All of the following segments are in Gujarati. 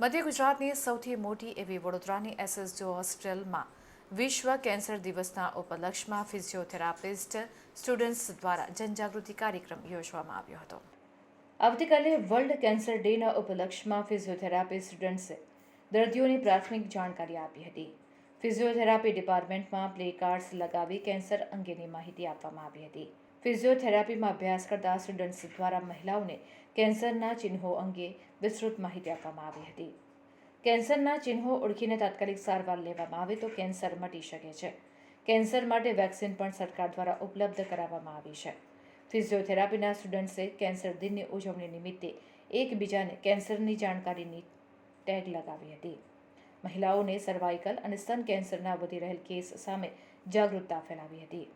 મધ્ય ગુજરાતની સૌથી મોટી એવી વડોદરાની એસએસજો હોસ્ટેલમાં વિશ્વ કેન્સર દિવસના ઉપલક્ષમાં ફિઝિયોથેરાપિસ્ટ સ્ટુડન્ટ્સ દ્વારા જનજાગૃતિ કાર્યક્રમ યોજવામાં આવ્યો હતો. આવતીકાલે વર્લ્ડ કેન્સર ડેના ઉપલક્ષમાં ફિઝિયોથેરાપી સ્ટુડન્ટ્સે દર્દીઓની પ્રાથમિક જાણકારી આપી હતી. ફિઝિયોથેરાપી ડિપાર્ટમેન્ટમાં પ્લે કાર્ડ્સ લગાવી કેન્સર અંગેની માહિતી આપવામાં આવી હતી. ફિઝિયોથેરાપીમાં અભ્યાસ કરતા સ્ટુડન્ટ્સ દ્વારા મહિલાઓને કેન્સરના ચિહ્નો અંગે વિસ્તૃત માહિતી આપવામાં આવી હતી. કેન્સરના ચિહ્નો ઓળખીને તાત્કાલિક સારવાર લેવામાં આવે તો કેન્સર મટી શકે છે. કેન્સર માટે વેક્સિન પણ સરકાર દ્વારા ઉપલબ્ધ કરાવવામાં આવી છે. ફિઝિયોથેરાપીના સ્ટુડન્ટ્સે કેન્સર દિનની ઉજવણી નિમિત્તે એકબીજાને કેન્સરની જાણકારીની ટેગ લગાવી હતી. મહિલાઓને સર્વાઇકલ અને સ્તન કેન્સરના વધી રહેલ કેસ સામે જાગૃતતા ફેલાવી હતી.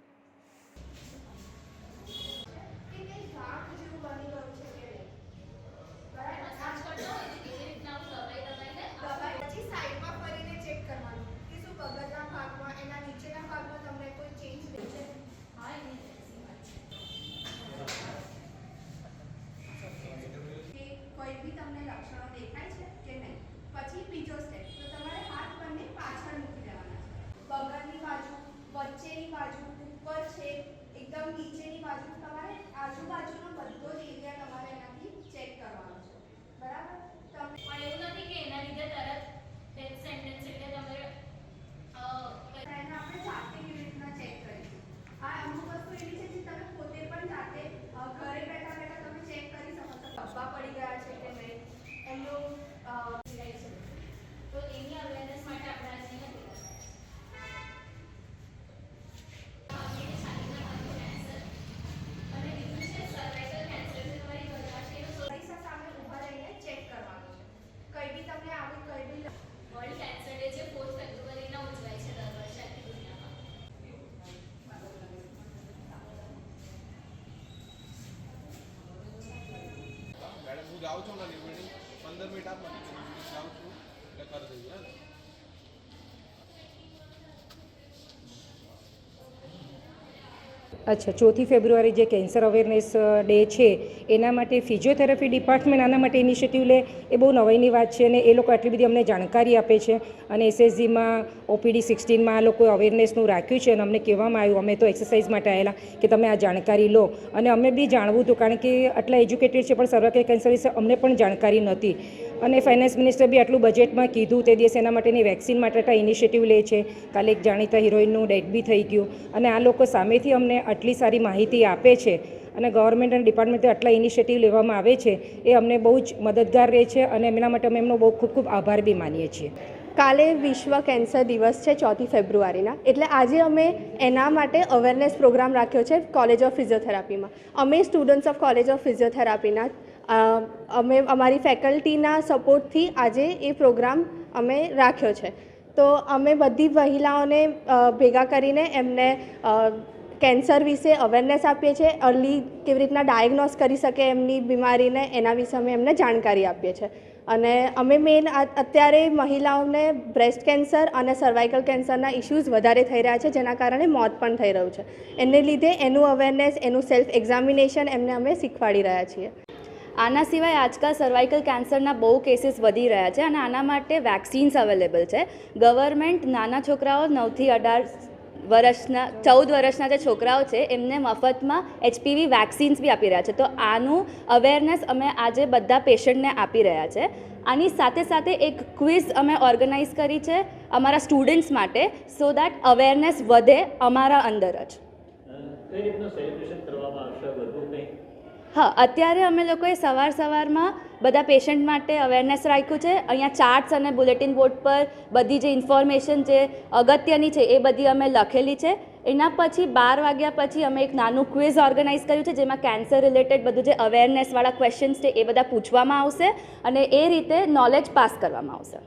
નીચેની બાજુ તમારે આજુબાજુનો બધો જ એરિયા તમારે એનાથી ચેક કરવાનો છે બરાબર તમે પણ એવું નથી કે એના લીધે તરત ડેથ સેન્ટેન્સ એટલે તમારે અ, એને આપણે જાતે કેવી રીતના ચેક કરીશું આ અમુક વસ્તુ એવી છે જે તમે પોતે પણ જાતે અ, ઘરે બેઠા બેઠા તમે ચેક કરી શકો છો ધબ્બા પડી ગયા છે કે નહીં એમનું અ, રહે છે તો એની અવેરનેસ માટે આપણે આજે અહીંયા ભેગા થયા છે. આ છાતીના ભાગનું કેન્સર અને બીજું છે સર્વાઇકલ કેન્સર જે તમારી ગર્ભાશયનો સો- પૈસા સામે ઊભા રહીને ચેક કરવાનું છે કઈ બી તમને આવી કઈ બી વર્લ્ડ કેન્સર ડે છે ફોર્થ ફેબ્રુઆરીના ઉજવાય છે દર વર્ષે આખી દુનિયામાં જાઉં છું ને પંદર મિનિટ આપ લિમિટિંગ જાઉં છું. એટલે કરી દઈએ અચ્છા, ચોથી ફેબ્રુઆરી જે કેન્સર અવેરનેસ ડે છે, એના માટે ફિઝિયોથેરાપી ડિપાર્ટમેન્ટ આના માટે ઇનિશિયેટિવ લે, એ બહુ નવાઈની વાત છે અને એ લોકો આટલી બધી અમને જાણકારી આપે છે. અને એસએસજીમાં, ઓપીડી સિક્સટીનમાં આ લોકોએ અવેરનેસનું રાખ્યું છે અને અમને કહેવામાં આવ્યું, અમે તો એક્સરસાઇઝ માટે આવેલા કે તમે આ જાણકારી લો. અને અમે બી જાણવું હતું, કારણ કે આટલા એજ્યુકેટેડ છે, પણ સર્વાઇકલ કેન્સર વિશે અમને પણ જાણકારી નહોતી. અને ફાઇનાન્સ મિનિસ્ટર બી આટલું બજેટમાં કીધું તે દિવસે એના માટેની વેક્સિન માટે ઇનિશિયેટિવ લે છે. કાલે એક જાણીતા હિરોઈનનું ડેડ બી થઈ ગયું. અને આ લોકો સામેથી અમને આટલી સારી માહિતી આપે છે અને ગવર્મેન્ટ અને ડિપાર્ટમેન્ટે આટલા ઇનિશિયેટિવ લેવામાં આવે છે એ અમને બહુ જ મદદગાર રહે છે અને એમના માટે અમે એમનો બહુ ખૂબ ખૂબ આભાર બી માનીએ છીએ. કાલે વિશ્વ કેન્સર દિવસ છે ચોથી ફેબ્રુઆરીના. એટલે આજે અમે એના માટે અવેરનેસ પ્રોગ્રામ રાખ્યો છે કોલેજ ઓફ ફિઝિયોથેરાપીમાં અમે સ્ટુડન્ટ્સ ઓફ કોલેજ ઓફ ફિઝિયોથેરાપીના અમે, અમારી ફેકલ્ટીના સપોર્ટથી આજે એ પ્રોગ્રામ અમે રાખ્યો છે. તો અમે બધી મહિલાઓને ભેગા કરીને એમને કેન્સર વિશે અવેરનેસ આપીએ છીએ અર્લી કેવી રીતના ડાયગ્નોસ કરી શકે એમની બીમારીને, એના વિશે અમે એમને જાણકારી આપીએ છીએ. અને અમે મેઇન અત્યારે મહિલાઓને બ્રેસ્ટ કેન્સર અને સર્વાઇકલ કેન્સરના ઇશ્યુઝ વધારે થઈ રહ્યા છે, જેના કારણે મોત પણ થઈ રહ્યું છે. એને લીધે એનું અવેરનેસ એનું સેલ્ફ એક્ઝામિનેશન એમને અમે શીખવાડી રહ્યા છીએ. આના સિવાય આજકાલ સર્વાઇકલ કેન્સરના બહુ કેસીસ વધી રહ્યા છે અને આના માટે વેક્સિન્સ અવેલેબલ છે. ગવર્મેન્ટ નાના છોકરાઓ નવથી અઢાર વર્ષના, ચૌદ વર્ષના જે છોકરાઓ છે, એમને મફતમાં એચપીવી વેક્સિન્સ બી આપી રહ્યા છે. તો આનું અવેરનેસ અમે આજે બધા પેશન્ટને આપી રહ્યા છે. આની સાથે સાથે એક ક્વિઝ અમે ઓર્ગેનાઇઝ કરી છે અમારા સ્ટુડન્ટ્સ માટે સો દેટ અવેરનેસ વધે અમારા અંદર જ. કઈ રીતનું સેલિબ્રેશન કરવામાં આવશે? બધું કંઈ? હા, અત્યારે અમે લોકોએ સવાર સવારમાં બધા પેશન્ટ માટે અવેરનેસ રાખ્યું છે અહીંયા ચાર્ટ્સ અને બુલેટિન બોર્ડ પર બધી જે ઇન્ફોર્મેશન જે અગત્યની છે એ બધી અમે લખેલી છે એના પછી બાર વાગ્યા પછી અમે એક નાનું ક્વિઝ ઓર્ગેનાઇઝ કર્યું છે, જેમાં કેન્સર રિલેટેડ બધું જે અવેરનેસવાળા ક્વેશ્ચન્સ છે એ બધા પૂછવામાં આવશે અને એ રીતે નોલેજ પાસ કરવામાં આવશે?